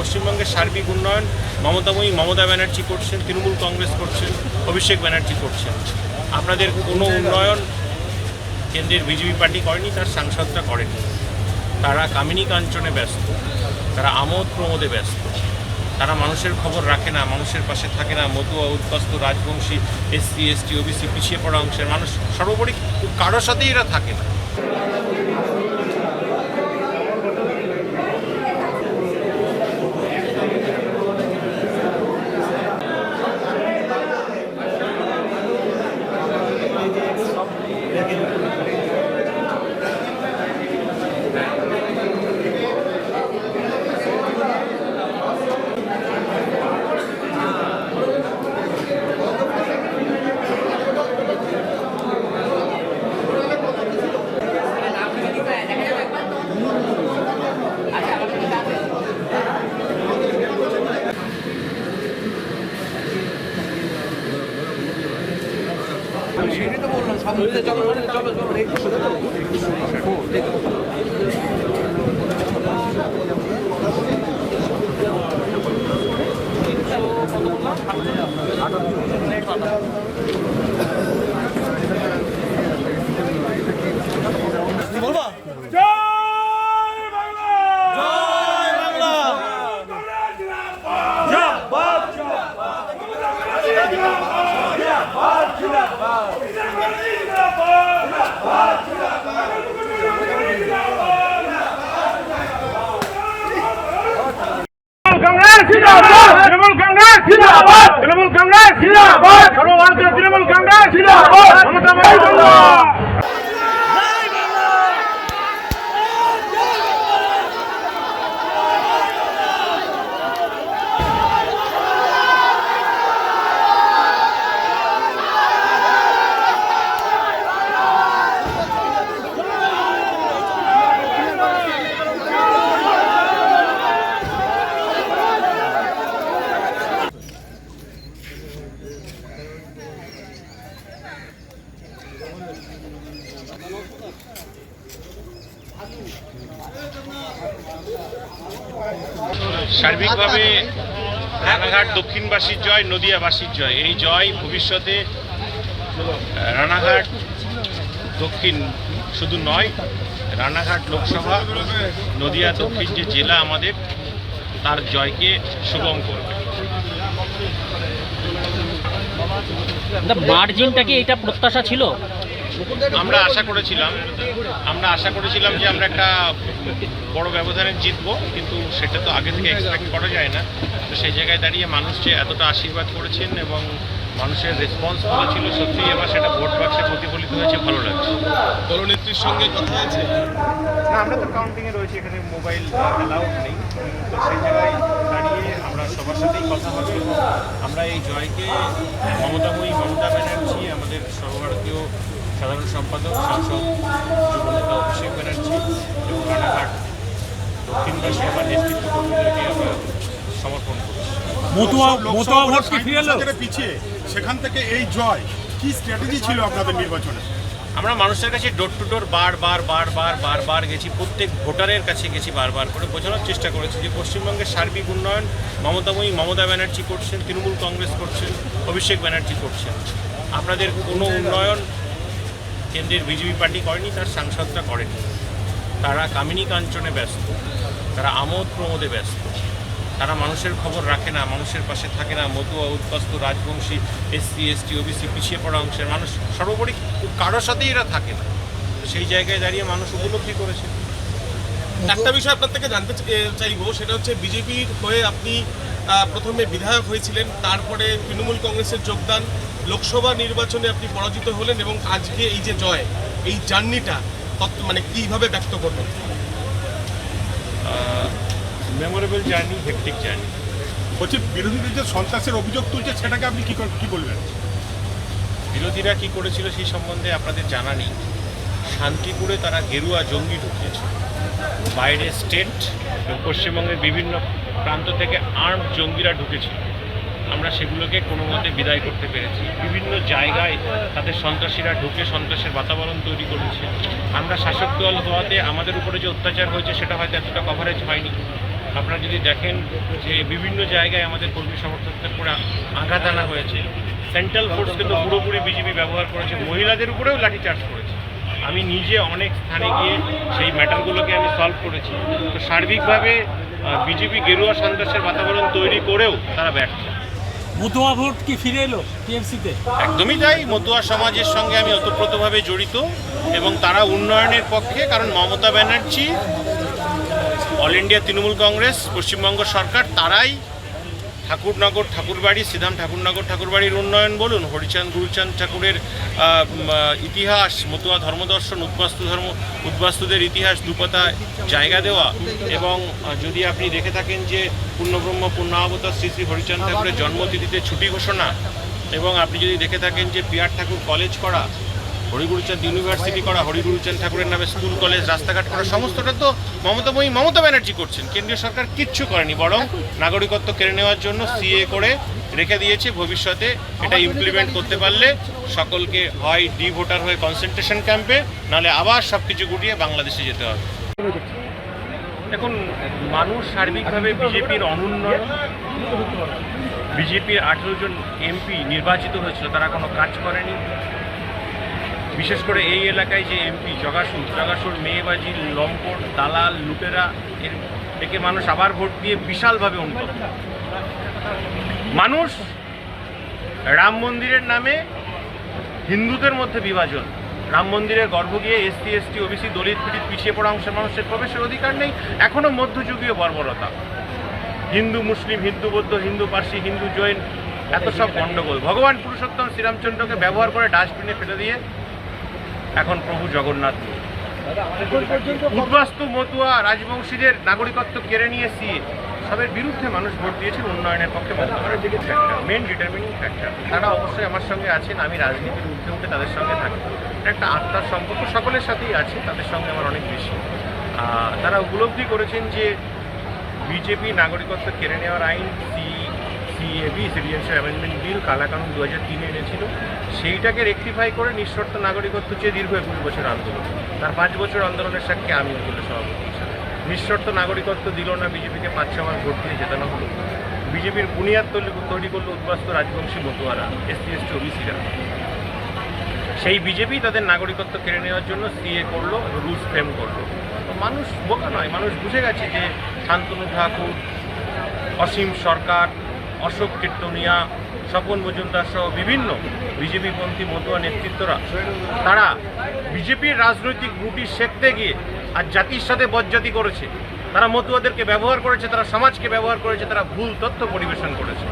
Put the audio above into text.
পশ্চিমবঙ্গের সার্বিক উন্নয়ন মমতাময়ী মমতা ব্যানার্জি করছেন, তৃণমূল কংগ্রেস করছেন, অভিষেক ব্যানার্জি করছেন। আপনাদের কোনো উন্নয়ন কেন্দ্রের বিজেপি পার্টি করেনি, তার সাংসদরা করেনি। তারা কামিনী কাঞ্চনে ব্যস্ত, তারা আমোদ প্রমোদে ব্যস্ত। তারা মানুষের খবর রাখে না, মানুষের পাশে থাকে না। মতুয়া উদ্বাস্ত রাজবংশী, এসসি, এসটি, ওবিসি পিছিয়ে পড়া অংশের মানুষ সর্বোপরি কারোর সাথেই এরা থাকে না। জিন্দাবাদ তৃণমূল কংগ্রেস তৃণমূল কংগ্রেস সর্বভারতীয় তৃণমূল কংগ্রেস মমতা সার্বিকভাবে রানাঘাট দক্ষিণবাসীর জয়, নদিয়াবাসীর জয়। এই জয় ভবিষ্যতে রানাঘাট দক্ষিণ শুধু নয়, রানাঘাট লোকসভা, নদিয়া দক্ষিণ যে জেলা আমাদের, তার জয়কে সুগম করবে। মার্জিনটা কি এটা প্রত্যাশা ছিল? আমরা আশা করেছিলাম আমরা আশা করেছিলাম যে আমরা একটা বড় ব্যবধানে জিতবো কিন্তু সেটা তো আগে থেকে এক্সপেক্ট করা যায় না। তো সেই জায়গায় দাঁড়িয়ে মানুষ যে এতটা আশীর্বাদ করেছেন এবং মানুষের রেসপন্স ভালো ছিল সত্যি এবার সেটা ভোট বাক্সে প্রতিফলিত হয়েছে ভালো লাগছে। দলনেত্রীর সঙ্গে কথা হয়েছে না আমরা তো কাউন্টিংয়ে রয়েছি এখানে মোবাইল অ্যালাউড নেই। তো সেই জায়গায় দাঁড়িয়ে আমরা সবার সাথেই কথা হবে। আমরা এই জয়কে মমতাময়ী মমতা ব্যানার্জি আমাদের সর্বভারতীয় সাধারণ সম্পাদক সাংসদ যুবনেতা অভিষেক ব্যানার্জি এবং রানাঘাট দক্ষিণবাসী আমার নেতৃত্ব কর্মীদেরকে আমরা সমর্পণ করছি। মতুয়া ভোট পিছিয়ে সেখান থেকে এই জয় কি স্ট্র্যাটেজি ছিল আপনাদের নির্বাচনে? আমরা মানুষের কাছে ডোর টু ডোর বার বার বার বার বার বার গেছি প্রত্যেক ভোটারের কাছে গেছি বারবার করে বোঝানোর চেষ্টা করেছি যে পশ্চিমবঙ্গের সার্বিক উন্নয়ন মমতাময়ী মমতা ব্যানার্জি করছেন তৃণমূল কংগ্রেস করছেন অভিষেক ব্যানার্জি করছেন। আপনাদের কোনো উন্নয়ন কেন্দ্রের বিজেপি পার্টি করেনি তার সাংসদরা করেনি। তারা কামিনী কাঞ্চনে ব্যস্ত তারা আমোদ প্রমোদে ব্যস্ত। তারা মানুষের খবর রাখে না মানুষের পাশে থাকে না। মতুয়া উদ্বাস্ত রাজবংশী এসসি এসটি ওবিসি পিছিয়ে পড়া অংশের মানুষ সর্বোপরি কারোর সাথেই এরা থাকে না। তো সেই জায়গায় দাঁড়িয়ে মানুষ উপলব্ধি করেছে। একটা বিষয় আপনার থেকে জানতে চাইব সেটা হচ্ছে বিজেপির হয়ে আপনি প্রথমে বিধায়ক হয়েছিলেন তারপরে তৃণমূল কংগ্রেসের যোগদান লোকসভা নির্বাচনে আপনি পরাজিত হলেন এবং আজকে এই যে জয় এই জার্নিটা মানে কীভাবে ব্যক্ত করবেন? মেমোরেবল জার্নি হেকটিক জার্নি বলছি বিরোধীদের যে সন্ত্রাসের অভিযোগ তুলছে সেটাকে আপনি কি কি বলবেন? বিরোধীরা কি করেছিল সেই সম্বন্ধে আপনাদের জানা নেই। শান্তিপুরে তারা গেরুয়া জঙ্গি ঢুকিয়েছে বাইরে স্টেট পশ্চিমবঙ্গের বিভিন্ন প্রান্ত থেকে আর্ম জঙ্গিরা ঢুকেছিল। আমরা সেগুলোকে কোনো মতে বিদায় করতে পেরেছি। বিভিন্ন জায়গায় তাদের সন্ত্রাসীরা ঢুকে সন্ত্রাসের বাতাবরণ তৈরি করেছে। আমরা শাসক দল হওয়াতে আমাদের উপরে যে অত্যাচার হয়েছে, সেটা হয়তো এতটা কভারেজ হয়নি। আপনারা যদি দেখেন যে বিভিন্ন জায়গায় আমাদের কর্মী সমর্থকদের করে আঘাত আনা হয়েছে। সেন্ট্রাল ফোর্সকে তো পুরোপুরি বিজেপি ব্যবহার করেছে। মহিলাদের উপরেও লাঠিচার্জ করেছে। আমি নিজে অনেক স্থানে গিয়ে সেই ম্যাটারগুলোকে আমি সলভ করেছি। তো সার্বিকভাবে বিজেপি গেরুয়া সন্ত্রাসের বাতাবরণ তৈরি করেও তারা ব্যর্থ। মতুয়া ভোট কি ফিরে এলো টিএমসিতে? একদমই তাই। মতুয়া সমাজের সঙ্গে আমি ওতপ্রোতভাবে জড়িত এবং তারা উন্নয়নের পক্ষে কারণ মমতা ব্যানার্জি অল ইন্ডিয়া তৃণমূল কংগ্রেস পশ্চিমবঙ্গ সরকার তারাই ঠাকুরনগর ঠাকুরবাড়ি, শ্রীধাম ঠাকুরনগর ঠাকুরবাড়ির উন্নয়ন বলুন, হরিচাঁদ, গুরুচাঁদ ঠাকুরের ইতিহাস, মতুয়া ধর্মদর্শন উদ্বাস্তু ধর্ম, উদ্বাস্তুদের ইতিহাস, দুপাতা জায়গা দেওয়া এবং যদি আপনি দেখে থাকেন যে পূর্ণব্রহ্ম, পূর্ণাবতার শ্রী শ্রী হরিচাঁদ ঠাকুরের জন্মতিথিতে ছুটি ঘোষণা এবং আপনি যদি দেখে থাকেন যে পিয়ার ঠাকুর কলেজ করা হরিগুরুচাঁদ ইউনিভার্সিটি করা হরিগুরুচাঁদ ঠাকুরের নামে স্কুল, কলেজ, রাস্তাঘাট করা সমস্তটা তো মমতাময়ী মমতা ব্যানার্জি করছেন। কেন্দ্রীয় সরকার কিচ্ছু করেনি, বরং নাগরিকত্ব কেড়ে নেওয়ার জন্য সিএ করে রেখে দিয়েছে। ভবিষ্যতে এটা ইমপ্লিমেন্ট করতে পারলে সকলকে হয় ডি ভোটার হয়ে কনসেন্ট্রেশন ক্যাম্পে নাহলে আবার সব কিছু গুটিয়ে বাংলাদেশে যেতে হবে। দেখুন, মানুষ সার্বিকভাবে বিজেপির অনুন্নয়ন বিজেপির আঠেরো জন এমপি নির্বাচিত হয়েছিল, তারা কোনো কাজ করেনি। বিশেষ করে এই এলাকায় যে এমপি জগাসুর জগাসুর মেয়েবাজি লম্পট দালাল, লুটেরা, এর একে মানুষ আবার ভোট দিয়ে বিশালভাবে অনুভব মানুষ রাম মন্দিরের নামে হিন্দুদের মধ্যে বিভাজন। রাম মন্দিরের গর্ভ গিয়ে এসসি এসটি ওবিসি, দলিত পীড়িত, পিছিয়ে পড়া অংশের মানুষের প্রবেশের অধিকার নেই এখনও মধ্যযুগীয় বর্বরতা। হিন্দু, মুসলিম, হিন্দু, বৌদ্ধ, হিন্দু, পার্সি, হিন্দু, জৈন, এত সব গণ্ডগোল ভগবান পুরুষোত্তম শ্রীরামচন্দ্রকে ব্যবহার করে ডাস্টবিনে ফেলে দিয়ে এখন প্রভু জগন্নাথ। উদ্বাস্তু মতুয়া রাজবংশীদের নাগরিকত্ব কেড়ে নিয়ে সিয়ে সবের বিরুদ্ধে মানুষ ভোট দিয়েছেন উন্নয়নের পক্ষে মেন ডিটারমিনিং ফ্যাক্টর তারা অবশ্যই আমার সঙ্গে আছেন আমি রাজনীতির উঠে উঠে তাদের সঙ্গে থাকি একটা আত্মার সম্পর্ক সকলের সাথেই আছে তাদের সঙ্গে আমার অনেক বেশি। তারা উপলব্ধি করেছেন যে বিজেপি নাগরিকত্ব কেড়ে নেওয়ার আইন সিএবি সিটিজেনশিপ অ্যামেন্ডমেন্ট বিল কালাকানুন দু হাজার তিনে এনেছিল। সেইটাকে রেকটিফাই করে নিঃশর্ত নাগরিকত্ব চেয়ে দীর্ঘ একুশ বছর আন্দোলন। তার পাঁচ বছর আন্দোলনের সাক্ষী আমি অঞ্চলের সভাপতি। হিসাবে নিঃশর্ত নাগরিকত্ব দিল না বিজেপিকে, পাঁচ ছমাস ভোট দিয়ে জেতানো হলো। বিজেপির বুনিয়াদ তৈরি তৈরি করল উদ্বাস্ত রাজবংশী মতুয়ারা এসসি এসটি ওবিসিরা সেই বিজেপি তাদের নাগরিকত্ব কেড়ে নেওয়ার জন্য সিএ করল রুলস ফ্রেম করল। তো মানুষ বোকা নয়, মানুষ বুঝে গেছে যে শান্তনু ঠাকুর, অসীম সরকার অশোক কীর্তনিয়া, স্বপন মজুমদার সহ বিভিন্ন বিজেপিপন্থী মতুয়া নেতৃত্বরা, তারা বিজেপির রাজনৈতিক গুটি শেখতে গিয়ে আর জাতির সাথে বজ্জাতি করেছে। তারা মতুয়াদেরকে ব্যবহার করেছে, তারা সমাজকে ব্যবহার করেছে, তারা ভুল তথ্য পরিবেশন করেছে।